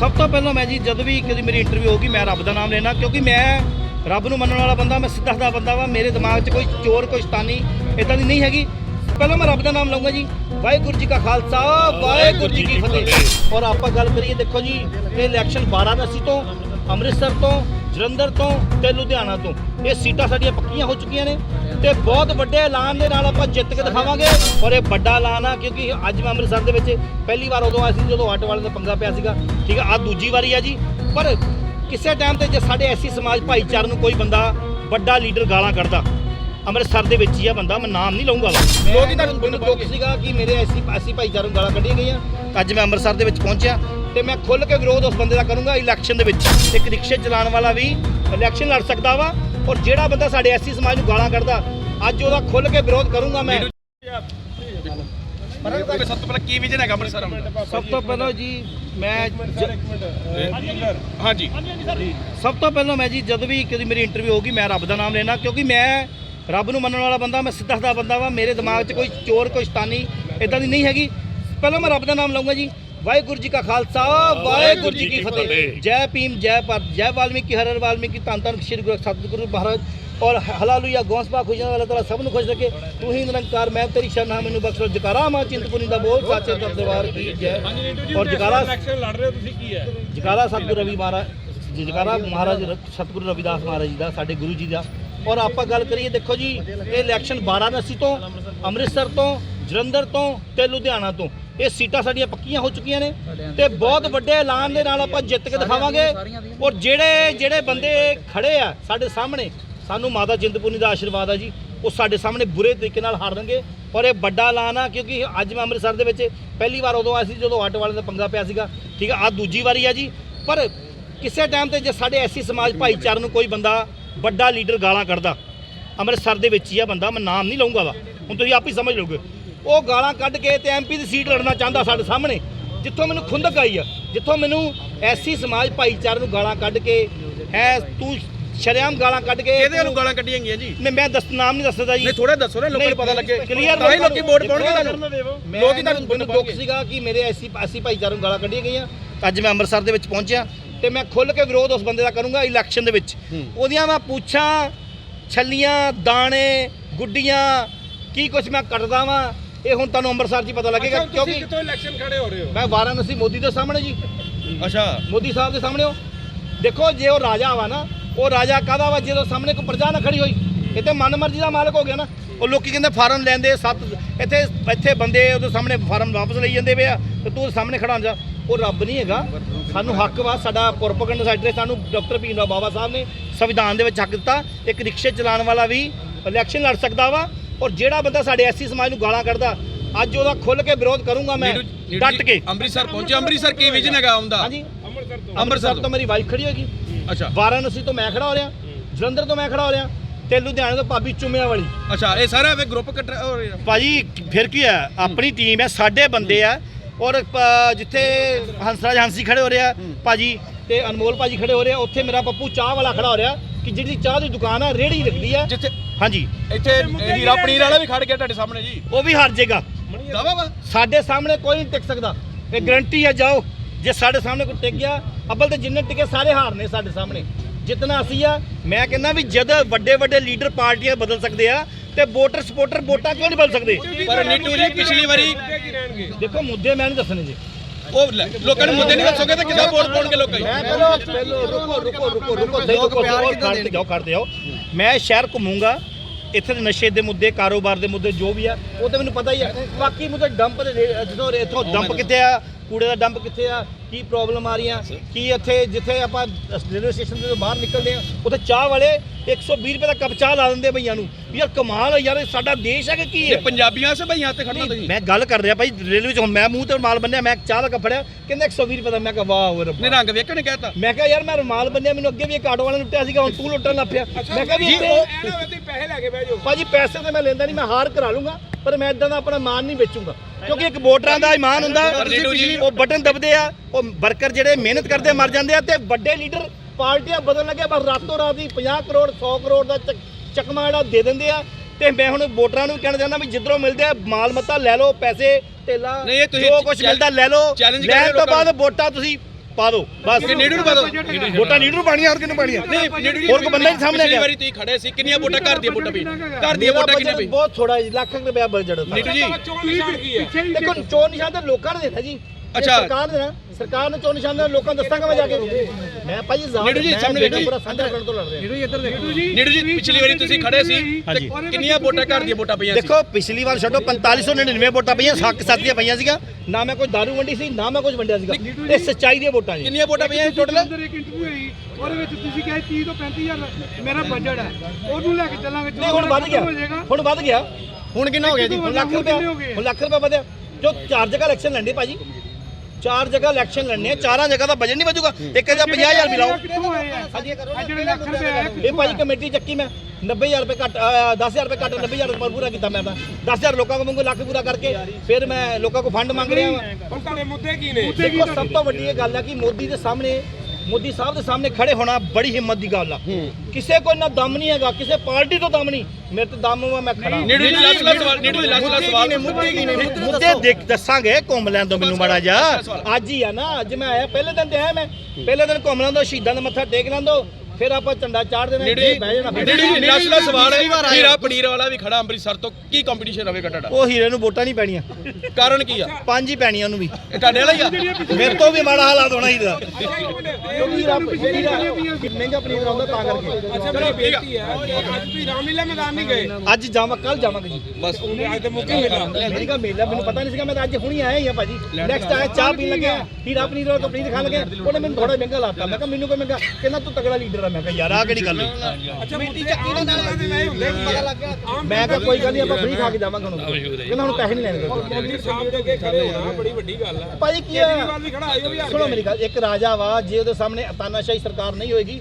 ਸਭ ਤੋਂ ਪਹਿਲਾਂ ਮੈਂ ਜੀ ਜਦੋਂ ਵੀ ਕਦੀ ਮੇਰੀ ਇੰਟਰਵਿਊ ਹੋਊਗੀ, ਮੈਂ ਰੱਬ ਦਾ ਨਾਮ ਲੈਣਾ, ਕਿਉਂਕਿ ਮੈਂ ਰੱਬ ਨੂੰ ਮੰਨਣ ਵਾਲਾ ਬੰਦਾ, ਮੈਂ ਸਿੱਧਾ ਦਾ ਬੰਦਾ ਵਾ, ਮੇਰੇ ਦਿਮਾਗ 'ਚ ਕੋਈ ਚੋਰ, ਕੋਈ ਸ਼ਤਾਨੀ ਇਦਾਂ ਦੀ ਨਹੀਂ ਹੈਗੀ। ਪਹਿਲਾਂ ਮੈਂ ਰੱਬ ਦਾ ਨਾਮ ਲਵਾਂਗਾ ਜੀ। ਵਾਹਿਗੁਰੂ ਜੀ ਕਾ ਖਾਲਸਾ, ਵਾਹਿਗੁਰੂ ਜੀ ਕੀ ਫਤਿਹ। ਔਰ ਆਪਾਂ ਗੱਲ ਕਰੀਏ, ਦੇਖੋ ਜੀ, ਇਹ ਇਲੈਕਸ਼ਨ ਵਾਰਾਣਸੀ ਤੋਂ, ਅੰਮ੍ਰਿਤਸਰ ਤੋਂ, ਜਲੰਧਰ ਤੋਂ ਤੇ ਲੁਧਿਆਣਾ ਤੋਂ। ਇਹ ਸੀਟਾਂ ਸਾਡੀਆਂ ਪੱਕੀਆਂ ਹੋ ਚੁੱਕੀਆਂ ਨੇ। ਤੇ ਬਹੁਤ ਵੱਡੇ ਐਲਾਨ ਦੇ ਨਾਲ ਆਪਾਂ ਜਿੱਤ ਕੇ ਦਿਖਾਵਾਂਗੇ। ਔਰ ਇਹ ਵੱਡਾ ਐਲਾਨ ਆ ਕਿਉਂਕਿ ਅੱਜ ਮੈਂ ਅੰਮ੍ਰਿਤਸਰ ਦੇ ਵਿੱਚ ਪਹਿਲੀ ਵਾਰ ਉਦੋਂ ਆਇਆ ਸੀ ਜਦੋਂ ਆਟੋ ਵਾਲੇ ਦਾ ਪੰਗਾ ਪਿਆ ਸੀਗਾ। ਠੀਕ ਆ ਆ ਦੂਜੀ ਵਾਰੀ ਆ ਜੀ। ਪਰ ਕਿਸੇ ਟਾਈਮ ਤੇ ਜੇ ਸਾਡੇ ਐਸੀ ਸਮਾਜ ਭਾਈਚਾਰੇ ਨੂੰ ਕੋਈ ਬੰਦਾ ਵੱਡਾ ਲੀਡਰ ਗਾਲਾਂ ਕੱਢਦਾ ਅੰਮ੍ਰਿਤਸਰ ਦੇ ਵਿੱਚ ਹੀ ਆ ਬੰਦਾ ਮੈਂ ਨਾਮ ਨਹੀਂ ਲਊਂਗਾ ਲੋਕ ਤਾਂ ਮੈਨੂੰ ਦੁੱਖ ਸੀਗਾ ਕਿ ਮੇਰੇ ਐਸੀ ਐਸੀ ਭਾਈਚਾਰੇ ਨੂੰ ਗਾਲਾਂ ਕੱਢੀਆਂ ਗਈਆਂ। ਅੱਜ ਮੈਂ ਅੰਮ੍ਰਿਤਸਰ ਦੇ ਵਿੱਚ ਪਹੁੰਚਿਆ ਤੇ ਮੈਂ ਖੁੱਲ ਕੇ ਵਿਰੋਧ ਉਸ ਬੰਦੇ ਦਾ ਕਰੂੰਗਾ ਇਲੈਕਸ਼ਨ ਦੇ ਵਿੱਚ। ਇੱਕ ਰਿਕਸ਼ੇ ਚਲਾਉਣ ਵਾਲਾ ਵੀ ਇਲੈਕਸ਼ਨ ਲੜ ਸਕਦਾ ਵਾ। ਔਰ ਜਿਹੜਾ ਬੰਦਾ ਸਾਡੇ ਐਸੀ ਸਮਾਜ ਨੂੰ ਗਾਲਾਂ ਕੱਢਦਾ ਅੱਜ ਉਹਦਾ ਖੁੱਲ ਕੇ ਵਿਰੋਧ ਕਰੂੰਗਾ ਮੈਂ। ਸਭ ਤੋਂ ਪਹਿਲਾਂ ਕੀ ਵਿਜਨ ਹੈਗਾ ਅੰਮ੍ਰਿਤਸਰ ਦਾ? ਸਭ ਤੋਂ ਪਹਿਲਾਂ ਜੀ ਮੈਂ ਜ- ਹਾਂਜੀ ਸਭ ਤੋਂ ਪਹਿਲਾਂ ਮੈਂ ਜੀ ਜਦੋਂ ਵੀ ਕਦੀ ਮੇਰੀ ਇੰਟਰਵਿਊ ਹੋਊਗੀ ਮੈਂ ਰੱਬ ਦਾ ਨਾਮ ਲੈਣਾ ਕਿਉਂਕਿ ਮੈਂ ਰੱਬ ਨੂੰ ਮੰਨਣ ਵਾਲਾ ਬੰਦਾ ਮੈਂ ਸਿੱਧਾ ਦਾ ਬੰਦਾ ਵਾ ਮੇਰੇ ਦਿਮਾਗ 'ਚ ਕੋਈ ਚੋਰ ਕੋਈ ਸ਼ਤਾਨੀ ਇਦਾਂ ਦੀ ਨਹੀਂ ਹੈਗੀ। ਪਹਿਲਾਂ ਮੈਂ ਰੱਬ ਦਾ ਨਾਮ ਲਵਾਂਗਾ ਜੀ। ਵਾਹਿਗੁਰੂ ਜੀ ਕਾ ਖਾਲਸਾ ਵਾਹਿਗੁਰੂ ਜੀ ਕੀ ਫਤਿਹ। ਜੈ ਭੀਮ ਜੈ ਭਾਰਤ ਜੈ ਵਾਲਮੀਕੀ ਹਰ ਹਰ ਵਾਲਮੀਕੀ। ਧੰਨ ਧੰਨ ਸ਼੍ਰੀ ਗੁਰੂ ਸਤਿਗੁਰੂ ਮਹਾਰਾਜ। ਔਰ ਹਲਾਲੂਇਆ ਗੌਂਸਪਾ ਖੁਸ਼ੀਆਂ ਵਾਲਾ ਤਾਲਾ ਸਭ ਨੂੰ ਖੁਸ਼ ਰੱਖੇ। ਤੂੰ ਹੀ ਨਿਰੰਕਾਰ ਮੈਂ ਤੇਰੀ ਸ਼ਰਨ ਹਾਂ ਮੈਨੂੰ ਬਖਸ਼। ਜਕਾਰਾ ਮਾਂ ਚਿੰਤਪੁਰਨੀ ਦਾ ਬੋਲ ਸਾਚੇ ਦਰਬਾਰ ਕੀ ਜੈ। ਔਰ ਜਕਾਰਾ ਇਲੈਕਸ਼ਨ ਲੜ ਰਹੇ ਹੋ ਤੁਸੀਂ ਕੀ ਹੈ? ਜਕਾਰਾ ਸਤਿਗੁਰੂ ਰਵੀ ਮਹਾਰਾਜ ਜਕਾਰਾ ਮਹਾਰਾਜ ਸਤਿਗੁਰੂ ਰਵਿਦਾਸ ਮਹਾਰਾਜ ਜੀ ਦਾ ਸਾਡੇ ਗੁਰੂ ਜੀ ਦਾ। ਔਰ ਆਪਾਂ ਗੱਲ ਕਰੀਏ ਦੇਖੋ ਜੀ ਇਹ ਇਲੈਕਸ਼ਨ ਵਾਰਾਣਸੀ ਤੋਂ ਅੰਮ੍ਰਿਤਸਰ ਤੋਂ ਜਲੰਧਰ ਤੋਂ ਤੇ ਲੁਧਿਆਣਾ ਤੋਂ। ਇਹ ਸੀਟਾਂ ਸਾਡੀਆਂ ਪੱਕੀਆਂ ਹੋ ਚੁੱਕੀਆਂ ਨੇ ਤੇ ਬਹੁਤ ਵੱਡੇ ਐਲਾਨ ਦੇ ਨਾਲ ਆਪਾਂ ਜਿੱਤ ਕੇ ਦਿਖਾਵਾਂਗੇ। ਔਰ ਜਿਹੜੇ ਜਿਹੜੇ ਬੰਦੇ ਖੜੇ ਆ ਸਾਡੇ ਸਾਹਮਣੇ ਸਾਨੂੰ ਮਾਤਾ ਚਿੰਤਪੁਰਨੀ ਦਾ ਆਸ਼ੀਰਵਾਦ ਆ ਜੀ। ਉਹ ਸਾਡੇ ਸਾਹਮਣੇ ਬੁਰੇ ਤਰੀਕੇ ਨਾਲ ਹਾਰਨਗੇ ਔਰ ਇਹ ਵੱਡਾ ਐਲਾਨ ਆ ਕਿਉਂਕਿ ਅੱਜ ਮੈਂ ਅੰਮ੍ਰਿਤਸਰ ਦੇ ਵਿੱਚ ਪਹਿਲੀ ਵਾਰ ਉਦੋਂ ਆਇਆ ਸੀ ਜਦੋਂ ਆਟੋ ਵਾਲੇ ਦਾ ਪੰਗਾ ਪਿਆ ਸੀਗਾ। ਠੀਕ ਆ ਆ ਦੂਜੀ ਵਾਰੀ ਆ ਜੀ। ਪਰ ਕਿਸੇ ਟਾਈਮ ਤੇ ਜੇ ਸਾਡੇ ਐਸੀ ਸਮਾਜ ਭਾਈਚਾਰੇ ਨੂੰ ਕੋਈ ਬੰਦਾ ਵੱਡਾ ਲੀਡਰ ਗਾਲਾਂ ਕੱਢਦਾ ਅੰਮ੍ਰਿਤਸਰ ਦੇ ਵਿੱਚ ਹੀ ਆ ਬੰਦਾ ਮੈਂ ਨਾਮ ਨਹੀਂ ਲਊਂਗਾ ਵਾ। ਹੁਣ ਤੁਸੀਂ ਆਪ ਹੀ ਸਮਝ ਲਓਗੇ। ਉਹ ਗਾਲਾਂ ਕੱਢ ਕੇ ਤੇ ਐਮਪੀ ਦੀ ਸੀਟ ਲੜਨਾ ਚਾਹੁੰਦਾ ਸਾਡੇ ਸਾਹਮਣੇ। ਜਿੱਥੋਂ ਮੈਨੂੰ ਖੁੰਦਕ ਆਈ ਆ ਜਿੱਥੋਂ ਮੈਨੂੰ ਐਸੀ ਸਮਾਜ ਭਾਈਚਾਰੇ ਨੂੰ ਗਾਲਾਂ ਕੱਢ ਕੇ ਹੈ ਤੂੰ ਸ਼ਰੇਆਮ ਗਾਲਾਂ ਕੱਢ ਕੇ ਕਿਹਦੇ ਨੂੰ ਗਾਲਾਂ ਕੱਢੀਆਂ ਗਈਆਂ ਜੀ? ਨਹੀਂ ਮੈਂ ਦੱਸ ਨਾਮ ਨਹੀਂ ਦੱਸਦਾ ਜੀ। ਨਹੀਂ ਥੋੜਾ ਦੱਸੋ ਨਾ ਲੋਕਾਂ ਨੂੰ ਪਤਾ ਲੱਗੇ। ਕਲੀਅਰ ਤਾਂ ਹੀ ਲੋਕੀ ਵੋਟ ਪਾਉਣਗੇ ਤੁਹਾਨੂੰ। ਮੈਂ ਲੋਕ ਤਾਂ ਮੈਨੂੰ ਦੁੱਖ ਸੀਗਾ ਕਿ ਮੇਰੇ ਐਸੀ ਐਸੀ ਭਾਈਚਾਰੇ ਨੂੰ ਗਾਲਾਂ ਕੱਢੀਆਂ ਗਈਆਂ। ਅੱਜ ਮੈਂ ਅੰਮ੍ਰਿਤਸਰ ਦੇ ਵਿੱਚ ਪਹੁੰਚਿਆ ਤੇ ਮੈਂ ਖੁੱਲ ਕੇ ਵਿਰੋਧ ਉਸ ਬੰਦੇ ਦਾ ਕਰੂੰਗਾ ਇਲੈਕਸ਼ਨ ਦੇ ਵਿੱਚ। ਉਹਦੀਆਂ ਮੈਂ ਪੁੱਛਾਂ ਛੱਲੀਆਂ ਦਾਣੇ ਗੁੱਡੀਆਂ ਕੀ ਕੁਝ ਮੈਂ ਕੱਟਦਾ ਵਾਂ ਇਹ ਹੁਣ ਤੁਹਾਨੂੰ ਅੰਮ੍ਰਿਤਸਰ 'ਚ ਹੀ ਪਤਾ ਲੱਗੇਗਾ ਕਿਉਂਕਿ ਕਿਤੋਂ ਇਲੈਕਸ਼ਨ ਖੜੇ ਹੋ ਰਹੇ ਹੋ? ਮੈਂ ਵਾਰਾਣਸੀ ਮੋਦੀ ਦੇ ਸਾਹਮਣੇ ਜੀ। ਅੱਛਾ। ਮੋਦੀ ਸਾਹਿਬ ਦੇ ਸਾਹਮਣੇ ਹੋ। ਦੇਖੋ ਜੇ ਉਹ ਰਾਜਾ ਵਾ ਨਾ ਉਹ ਰਾਜਾ ਕਾਹਦਾ ਵਾ? ਜਦੋਂ ਸਾਹਮਣੇ ਕੋਈ ਪ੍ਰਜਾ ਨਾ ਖੜੀ ਹੋਈ ਇਹ ਤੇ ਮਨਮਰਜ਼ੀ ਦਾ ਮਾਲਕ ਹੋ ਗਿਆ ਨਾ। ਉਹ ਲੋਕੀ ਕਹਿੰਦੇ ਫਾਰਮ ਲੈਂਦੇ ਸੱਤ ਇੱਥੇ ਇੱਥੇ ਬੰਦੇ ਉਹਦੇ ਸਾਹਮਣੇ ਫਾਰਮ ਵਾਪਸ ਲਈ ਜਾਂਦੇ ਵੇ ਆ ਤੇ ਤੂੰ ਸਾਹਮਣੇ ਖੜਾ ਹੋ ਜਾ। ਉਹ ਰੱਬ ਨਹੀਂ ਹੈਗਾ। ਸਾਨੂੰ ਹੱਕ ਵਾ ਸਾਡਾ ਪ੍ਰੋਪਗੈਂਡਾ ਸਾਈਡ ਸਾਨੂੰ ਡਾਕਟਰ ਭੀਮ ਰਾਓ ਬਾਬਾ ਸਾਹਿਬ ਨੇ ਸੰਵਿਧਾਨ ਦੇ ਵਿੱਚ ਹੱਕ ਦਿੱਤਾ। ਇੱਕ ਰਿਕਸ਼ੇ ਚਲਾਉਣ ਵਾਲਾ ਵੀ ਇਲੈਕਸ਼ਨ ਲੜ ਸਕਦਾ ਵਾ। ਔਰ ਜਿਹੜਾ ਬੰਦਾ ਸਾਡੇ ਐਸੀ ਸਮਾਜ ਨੂੰ ਗਾਲਾਂ ਕੱਢਦਾ ਅੱਜ ਉਹਦਾ ਖੁੱਲ ਕੇ ਵਿਰੋਧ ਕਰੂੰਗਾ ਮੈਂ ਡਟ ਕੇ। ਅੰਮ੍ਰਿਤਸਰ ਪਹੁੰਚੇ। ਅੰਮ੍ਰਿਤਸਰ ਕੀ ਵਿਜਨ ਹੈਗਾ ਆਉਂਦਾ ਹਾਂਜੀ। ਅੰਮ੍ਰਿਤਸਰ ਤੋਂ। ਅੰਮ੍ਰਿਤਸਰ ਤੋਂ ਮੇਰੀ ਵਾਈਫ ਖੜੀ ਹੋਏਗੀ। ਅੱਛਾ। ਵਾਰਾਣਸੀ ਤੋਂ ਮੈਂ ਖੜਾ ਹੋ ਰਿਹਾ। ਜਲੰਧਰ ਤੋਂ ਮੈਂ ਖੜਾ ਹੋ ਰਿਹਾ। ਤੇ ਲੁਧਿਆਣੇ ਤੋਂ ਭਾਬੀ ਚੁੰਮਿਆਂ ਵਾਲੀ ਅੱਛਾ ਇਹ ਸਾਰਾ ਵੇ ਗਰੁੱਪ ਇਕੱਠਾ ਹੋ ਰਿਹਾ ਭਾਜੀ ਫਿਰ ਕੀ ਹੈ? ਆਪਣੀ ਟੀਮ ਹੈ ਸਾਡੇ ਬੰਦੇ ਆ। ਔਰ ਜਿੱਥੇ ਹੰਸਰਾਜ ਹੰਸੀ ਖੜੇ ਹੋ ਰਿਹਾ ਭਾਜੀ ਤੇ ਅਨਮੋਲ ਭਾਜੀ ਖੜੇ ਹੋ ਰਿਹਾ ਉੱਥੇ ਮੇਰਾ ਪੱਪੂ ਚਾਹ ਵਾਲਾ ਖੜਾ ਹੋ ਰਿਹਾ ਕਿ ਜਿਹੜੀ ਚਾਹ ਦੀ ਦੁਕਾਨ ਆ ਰੇੜੀ ਲੱਗਦੀ ਆ। ਜਿੱਥੇ ਹਾਂਜੀ। ਇੱਥੇ ਹੀਰਾ ਪਨੀਰ ਵਾਲਾ ਵੀ ਖੜ ਗਿਆ ਤੁਹਾਡੇ ਸਾਹਮਣੇ ਜੀ। ਉਹ ਵੀ ਹਾਰ ਜਾਏਗਾ ਦਾਵਾ ਵਾ ਸਾਡੇ ਸਾਹਮਣੇ ਕੋਈ ਨਹੀਂ ਟਿਕ ਸਕਦਾ। ਇਹ ਗਰੰਟੀ ਆ ਜਾਓ। ਜੇ ਸਾਡੇ ਸਾਹਮਣੇ ਕੋਈ ਟਿਕ ਗਿਆ ਅੱਬਲ ਤੇ ਜਿੰਨੇ ਟਿਕੇ ਸਾਰੇ ਹਾਰਨੇ ਸਾਡੇ ਸਾਹਮਣੇ। ਜਿਤਨਾ ਅਸੀਂ ਆ ਮੈਂ ਕਹਿੰਦਾ ਵੀ ਜਦ ਵੱਡੇ ਵੱਡੇ ਲੀਡਰ ਪਾਰਟੀਆਂ ਬਦਲ ਸਕਦੇ ਆ ਤੇ ਵੋਟਰ ਸਪੋਰਟਰ ਵੋਟਾਂ ਕਿਉਂ ਨਹੀਂ ਬਦਲ ਸਕਦੇ? ਪਰ ਨੀਟੂ ਜੀ ਪਿਛਲੀ ਵਾਰੀ ਦੇਖੋ ਮੁੱਦੇ ਮੈਂ ਨਹੀਂ ਦੱਸਣੇ ਜੀ। ਉਹ ਲੈ, ਲੋਕਾਂ ਨੂੰ ਮੁੱਦੇ ਨਹੀਂ ਦੱਸੋਗੇ ਤਾਂ ਕਿੱਦਾਂ ਵੋਟ ਪਾਉਣਗੇ ਲੋਕਾਂ? ਮੈਂ ਪਹਿਲਾਂ ਰੁਕੋ ਰੁਕੋ ਰੁਕੋ ਰੁਕੋ ਸਹੀ ਰੁਕੋ ਹੋਰ ਖੜਦੇ ਜਾਓ ਖੜਦੇ ਜਾਓ। ਮੈਂ ਸ਼ਹਿਰ ਘੁੰਮੂੰਗਾ ਇੱਥੇ ਦੇ ਨਸ਼ੇ ਦੇ ਮੁੱਦੇ ਕਾਰੋਬਾਰ ਦੇ ਮੁੱਦੇ ਜੋ ਵੀ ਆ ਉਹ ਤਾਂ ਮੈਨੂੰ ਪਤਾ ਹੀ ਆ। ਬਾਕੀ ਮੁੱਦੇ ਡੰਪ ਦੇ ਰੇ- ਜਦੋਂ ਇੱਥੋਂ ਡੰਪ ਕਿੱਥੇ ਆ ਕੂੜੇ ਦਾ ਡੰਪ ਕਿੱਥੇ ਆ ਕੀ ਪ੍ਰੋਬਲਮ ਆ ਰਹੀਆਂ ਕੀ ਇੱਥੇ ਜਿੱਥੇ ਆਪਾਂ ਰੇਲਵੇ ਸਟੇਸ਼ਨ ਤੋਂ ਬਾਹਰ ਨਿਕਲਦੇ ਆ ਉੱਥੇ ਚਾਹ ਵਾਲੇ 120 ਰੁਪਏ ਦਾ ਕੱਪ ਚਾਹ ਲਾ ਦਿੰਦੇ ਆ ਬਈਆਂ ਨੂੰ। ਯਾਰ ਕਮਾਲ ਆ ਯਾਰ ਇਹ ਸਾਡਾ ਦੇਸ਼ ਹੈ ਕਿ ਕੀ ਇਹ ਹੈ ਪੰਜਾਬੀਆਂ ਸੇ ਭਈਆਂ ਤੇ ਖੜਨਾ ਨਹੀਂ, ਤੁਸੀਂ। ਮੈਂ ਗੱਲ ਕਰ ਰਿਹਾ ਭਾਈ ਰੇਲਵੇ ਚ ਹੁਣ ਮੈਂ ਮੂੰਹ ਤੇ ਰੁਮਾਲ ਬੰਨਿਆ ਮੈਂ ਚਾਹ ਦਾ ਕੱਪ ਫੜਿਆ ਕਹਿੰਦੇ 120 ਰੁਪਏ ਦਾ। ਮੈਂ ਕਿਹਾ ਵਾਹ ਓਏ ਰੱਬਾ। ਨੇ ਰੰਗ ਵੇਖਣ ਕਹਿਤਾ। ਮੈਂ ਕਿਹਾ ਯਾਰ ਮੈਂ ਰੁਮਾਲ ਬੰਨਿਆ ਮੈਨੂੰ ਅੱਗੇ ਵੀ ਇੱਕ ਆਟੋ ਵਾਲੇ ਨੇ ਲੁੱਟਿਆ ਸੀਗਾ ਹੁਣ ਤੂੰ ਲੁੱਟਣ ਲੱਗ ਪਿਆ। ਮੈਂ ਕਿਹਾ ਵੀ ਐ ਨਾ ਤੁਸੀਂ ਪੈਸੇ ਲੈ ਕੇ ਬਹਿ ਜਾਓ। ਭਾਜੀ ਪੈਸੇ ਤੇ ਮੈਂ ਲੈਂਦਾ ਨਹੀਂ ਮੈਂ ਹਾਰ ਕਰਾ ਲੂੰਗਾ ਪਰ ਮੈਂ ਇਦਾਂ ਦਾ ਆਪਣਾ ਮਾਨ ਨਹੀਂ ਵੇਚੂੰਗਾ। ਕਿਉਂਕਿ ਇੱਕ ਵੋਟਰਾਂ ਦਾ ਇਮਾਨ ਹੁੰਦਾ ਉਹ ਬਟਨ ਦਬਦੇ ਆ ਉਹ ਵਰਕਰ ਜਿਹੜੇ ਮਿਹਨਤ ਕਰਦੇ ਮਰ ਜਾਂਦੇ ਆ ਤੇ ਵੱਡੇ ਲੀਡਰ ਪਾਰਟੀਆਂ ਬਦਲਣ ਲੱਗੇ ਬਸ ਰਾਤੋਂ ਰਾਤ ਹੀ 50 ਕਰੋੜ 100 ਕਰੋੜ ਦਾ ਚੱਕ- ਚਕਮਾ ਜਿਹੜਾ ਦੇ ਦਿੰਦੇ ਆ। ਤੇ ਮੈਂ ਹੁਣ ਵੋਟਰਾਂ ਨੂੰ ਕਹਿਣਾ ਚਾਹੁੰਦਾ ਵੀ ਜਿੱਧਰੋਂ ਮਿਲਦੇ ਆ ਮਾਲ ਮੱਤਾ ਲੈ ਲਓ ਪੈਸੇ ਧੇਲਾ ਨਹੀਂ, ਇਹ ਤੁਸੀਂ ਜੋ ਕੁਝ ਮਿਲਦਾ ਲੈ ਲਓ। ਲੈਣ ਤੋਂ ਬਾਅਦ ਵੋਟਾਂ ਤੁਸੀਂ ਪਾ ਦਿਓ ਬਸ। ਕਿ ਨੀਡੂ ਨੂੰ ਪਾ ਦਿਓ? ਵੋਟਾਂ ਨੀਡੂ ਨੂੰ ਪਾਣੀਆਂ ਹੋਰ ਕਿਹਨੂੰ ਪਾਣੀਆਂ? ਨਹੀਂ ਹੋਰ ਕੋਈ ਬੰਦਾ ਹੀ ਸਾਹਮਣੇ ਗਿਆ ਵਾਰੀ ਤੁਸੀਂ ਖੜੇ ਸੀ ਕਿੰਨੀਆਂ ਵੋਟਾਂ ਘਰ ਦੀਆਂ ਵੋਟਾਂ ਪਈ ਘਰ ਦੀਆਂ ਵੋਟਾਂ ਪਈ ਬਹੁਤ ਥੋੜਾ ਜੀ ਲੱਖ ਕੁ ਰੁਪਇਆ ਬਜਟ ਨੀਡੂ ਜੀ। ਕੀ ਦੇਖੋ ਚੋਣ ਨਿਸ਼ਾਨ ਤਾਂ ਲੋਕਾਂ ਨੇ ਦੇਣਾ ਜੀ। ਅੱਛਾ। ਸਰਕਾਰ ਨੇ ਸਰਕਾਰ ਨੇ ਚੋਣ ਨਿਸ਼ਾਨ ਲੋਕਾਂ ਨੂੰ ਦੱਸਾਂਗਾ ਮੈਂ ਜਾ ਕੇ? ਮੈਂ ਭਾਈ ਜ਼ਾਹਰ ਨੀਡੂ ਜੀ, ਸਾਹਮਣੇ ਵੇਖੋ। ਪੂਰਾ ਸਾਂਝਾ ਕਰਨ ਤੋਂ ਲੜ ਰਿਹਾ। ਨੀਡੂ ਜੀ ਪਿਛਲੀ ਵਾਰੀ ਤੁਸੀਂ ਖੜੇ ਸੀ ਤੇ। ਕਿੰਨੀਆਂ ਵੋਟਾਂ ਘਰ ਦੀਆਂ ਵੋਟਾਂ ਪਈਆਂ ਸੀ? ਦੇਖੋ ਪਿਛਲੀ ਵਾਰ ਛੱਡੋ 4599 ਵੋਟਾਂ ਪਈਆਂ ਸੱਕ ਸੱਤ ਦੀਆਂ ਪਈਆਂ ਸੀਗਾ ਨਾ ਮੈਂ ਕੋਈ ਦਾਰੂ ਵੰਡੀ ਸੀ ਨਾ ਮੈਂ ਕੁਝ ਵੰਡਿਆ ਸੀਗਾ। ਇਹ ਸੱਚਾਈ ਦੀਆਂ ਵੋਟਾਂ ਜੀ। ਕਿੰਨੀਆਂ ਵੋਟਾਂ ਪਈਆਂ ਟੋਟਲ ਅੰਦਰ ਇੱਕ ਇੰਟਰਵਿਊ ਹੋਈ ਉਹਦੇ ਵਿੱਚ ਤੁਸੀਂ ਕਹੇ 30 ਤੋਂ 35000 ਮੇਰਾ ਬਜਟ ਹੈ। ਉਹਨੂੰ ਲੈ ਕੇ ਚੱਲਾਂਗੇ ਨਹੀਂ ਹੁਣ ਵੱਧ ਗਿਆ। ਹੋ ਜਾਏਗਾ। ਹੁਣ ਵੱਧ ਗਿਆ। ਹੁਣ ਕਿੰਨਾ ਹੋ ਗਿਆ ਜੀ? ਹੁਣ ਲੱਖ ਰੁਪਇਆ ਹੁਣ ਲੱਖ ਰੁਪਇਆ ਵਧਿਆ। ਜੋ ਚਾਰ ਜਗ੍ਹਾ ਇਲੈਕਸ਼ਨ ਲੜਨੇ ਭਾਜੀ। ਚਾਰ ਜਗ੍ਹਾ ਇਲੈਕਸ਼ਨ ਲੜਨੇ ਆ ਚਾਰਾਂ ਜਗ੍ਹਾ ਦਾ ਬਜਟ ਨਹੀਂ ਵਧੂਗਾ। ਇੱਕ ਦਾ 50000 ਵੀ ਲਾਓ। ਇਹ ਭਾਜੀ ਕਮੇਟੀ ਚੱਕੀ ਮੈਂ। 90000 ਰੁਪਏ ਘੱਟ ਅਹ 10000 ਰੁਪਏ ਘੱਟ 90000 ਰੁਪਏ ਪੂਰਾ ਕੀਤਾ ਮੈਂ ਤਾਂ। 10000 ਲੋਕਾਂ ਕੋਲ ਮੰਗੋ ਲੱਖ ਪੂਰਾ ਕਰਕੇ ਫਿਰ ਮੈਂ ਲੋਕਾਂ ਕੋਲ ਫੰਡ ਮੰਗ ਰਿਹਾ ਹਾਂ ਤੁਹਾਡੇ ਮੁੱਦੇ ਕੀ ਨੇ? ਦੇਖੋ ਸਭ ਤੋਂ ਵੱਡੀ ਇਹ ਗੱਲ ਹੈ ਕਿ ਮੋਦੀ ਦੇ ਸਾਹਮਣੇ ਮੋਦੀ ਸਾਹਿਬ ਦੇ ਸਾਹਮਣੇ ਖੜੇ ਹੋਣਾ ਬੜੀ ਹਿੰਮਤ ਦੀ ਗੱਲ ਆ। ਕਿਸੇ ਕੋਲ ਨਾ ਦਮ ਨਹੀਂ ਹੈਗਾ ਕਿਸੇ ਪਾਰਟੀ ਤੋਂ ਦਮ ਨਹੀਂ। ਮੇਰੇ ਤੇ ਦਮ ਵਾ ਮੈਂ ਖੜਾ ਜੀ ਲਾਸਟ ਲਾਸਟ ਸਵਾਲ ਜੀ ਲਾਸਟ ਲਾਸਟ ਸਵਾਲ। ਮੁੱਦੇ ਦੇਖ ਦੱਸਾਂਗੇ ਘੁੰਮ ਲੈਣ ਦੋ ਮੈਨੂੰ ਮਾੜਾ ਜਾ ਅੱਜ ਹੀ ਆ ਨਾ ਅੱਜ ਮੈਂ ਆਇਆ ਪਹਿਲੇ ਦਿਨ ਤੇ ਆਇਆ ਮੈਂ। ਪਹਿਲੇ ਦਿਨ ਘੁੰਮ ਲੈਂਦੋ ਸ਼ਹੀਦਾਂ ਦਾ ਮੱਥਾ ਟੇਕ ਲੈਂਦੋ ਫਿਰ ਆਪਾਂ ਝੰਡਾ ਚਾੜ ਦੇਣਾ ਬਹਿ ਜਾਣਾ ਜੀ ਨੀਡੂ ਜੀ ਲਾਸਟ ਲਾਸਟ ਸਵਾਲ ਹੈ। ਹੀਰਾ ਪਨੀਰ ਵਾਲਾ ਵੀ ਖੜਾ ਅੰਮ੍ਰਿਤਸਰ ਤੋਂ। ਕੀ ਕੰਪੀਟੀਸ਼ਨ ਰਹੇਗਾ ਤੁਹਾਡਾ ਉਹ ਹੀਰੇ ਨੂੰ ਵੋਟਾਂ ਨਹੀਂ ਪੈਣੀਆਂ। ਕਾਰਨ ਕੀ ਆ? ਪੰਜ ਹੀ ਪੈਣੀਆਂ ਉਹਨੂੰ ਵੀ। ਇਹ ਤੁਹਾਡੇ ਵਾਲਾ ਹੀ ਆ? ਮੇਰੇ ਤੋਂ ਵੀ ਮਾੜਾ ਹਾਲਾਤ ਹੋਣਾ ਹੀ ਦਾ ਅੱਛਾ ਮਹਿੰਗਾ ਪਨੀਰ ਆਉਂਦਾ ਤਾਂ ਕਰਕੇ। ਮੇਰੀ ਬੇਨਤੀ ਹੈ। ਕਿ ਅੱਜ ਤੁਸੀਂ ਰਾਮਲੀਲਾ ਮੈਦਾਨ ਨਹੀਂ ਗਏ। ਅੱਜ ਜਾਵਾਂ ਕੱਲ ਜਾਵਾਂਗੇ ਜੀ। ਬਸ। ਅੱਜ ਤੇ ਮੁੱਕੇ ਮਿਲਾ ਮੇਰੀ ਕਾ ਮੇਲਾ ਮੈਨੂੰ ਪਤਾ ਨਹੀਂ ਸੀਗਾ ਮੈਂ ਤਾਂ ਅੱਜ ਹੁਣੀ ਆਇਆ ਹੀ ਆ ਭਾਜੀ। ਨੈਕਸਟ ਆਇਆ ਚਾਹ ਪੀਣ ਲੱਗਿਆ। ਹੀਰਾ ਪਨੀਰ ਵਾਲਾ ਕੰਪਨੀ ਦਿਖਾਣ ਲੱਗੇ। ਉਹਨੇ ਮੈਨੂੰ ਥੋੜਾ ਮਹਿੰਗਾ ਲਾਤਾ। ਮੈਂ ਕਿਹਾ ਮੈਨੂੰ ਕੋਈ ਮਹਿੰਗਾ? ਕਹਿੰਦਾ ਤੂੰ ਤਗੜਾ ਲੀਡਰ ਆ ਮੈਂ ਕਿਹਾ ਯਾਰ ਆ ਕਿਹੜੀ ਗੱਲ ਹੈ ਅੱਛਾ ਮੁੱਦੇ ਆਮ ਲੋਕਾਂ ਦੇ ਨਹੀਂ ਹੁੰਦੇ ਕੀ ਹੈ ਆਮ ਮੈਂ ਕਿਹਾ ਕੋਈ ਗੱਲ ਨਹੀਂ ਆਪਾਂ ਫ੍ਰੀ ਖਾ ਕੇ ਜਾਵਾਂਗੇ ਹੁਣ। ਕਹਿੰਦਾ ਹੁਣ ਪੈਸੇ ਨਹੀਂ ਲੈਣੇ ਤੇਰੇ ਮੋਦੀ ਸਾਹਿਬ ਦੇ ਅੱਗੇ ਖੜੇ ਹੋਣਾ ਬੜੀ ਵੱਡੀ ਗੱਲ ਹੈ ਤੋਂ। ਭਾਜੀ ਕੀ ਆ? ਕੇਜਰੀਵਾਲ ਵੀ ਖੜਾ ਆਇਓ ਵੀ ਸੁਣੋ ਮੇਰੀ ਗੱਲ ਇੱਕ ਰਾਜਾ ਵਾ ਜੇ ਉਹਦੇ ਸਾਹਮਣੇ ਤਾਨਾਸ਼ਾਹੀ ਸਰਕਾਰ ਨਹੀਂ ਹੋਏਗੀ